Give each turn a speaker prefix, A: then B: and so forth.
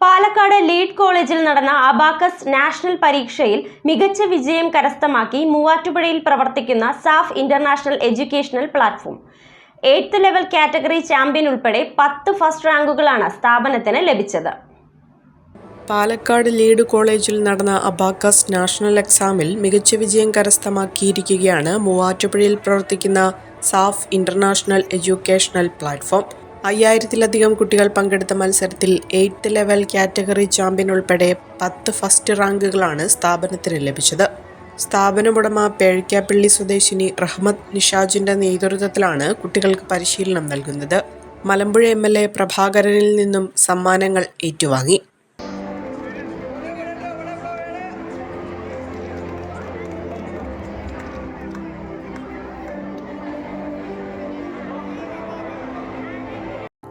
A: Palakkad lead കോളേജിൽ നടന്ന abacus national പരീക്ഷയിൽ മികച്ച വിജയം കരസ്ഥമാക്കി മൂവാറ്റുപുഴയിൽ പ്രവർത്തിക്കുന്ന Saaf international educational platform. Eighth level category champion ഉൾപ്പെടെ പത്ത് ഫസ്റ്റ് റാങ്കുകളാണ് സ്ഥാപനത്തിന് ലഭിച്ചത്.
B: പാലക്കാട് ലീഡ് കോളേജിൽ നടന്ന അബാക്കസ് നാഷണൽ എക്സാമിൽ മികച്ച വിജയം കരസ്ഥമാക്കിയിരിക്കുകയാണ് മൂവാറ്റുപുഴയിൽ പ്രവർത്തിക്കുന്ന സാഫ് ഇന്റർനാഷണൽ എഡ്യൂക്കേഷണൽ പ്ലാറ്റ്ഫോം. അയ്യായിരത്തിലധികം കുട്ടികൾ പങ്കെടുത്ത മത്സരത്തിൽ എയ്ത്ത് ലെവൽ കാറ്റഗറി ചാമ്പ്യൻ ഉൾപ്പെടെ പത്ത് ഫസ്റ്റ് റാങ്കുകളാണ് സ്ഥാപനത്തിന് ലഭിച്ചത്. സ്ഥാപനമുടമ പേഴിക്കാപ്പള്ളി സ്വദേശിനി റഹ്മത്ത് നിഷാജിന്റെ നേതൃത്വത്തിലാണ് കുട്ടികൾക്ക് പരിശീലനം നൽകുന്നത്. മലമ്പുഴ എം എൽ എ പ്രഭാകരനിൽ നിന്നും സമ്മാനങ്ങൾ ഏറ്റുവാങ്ങി.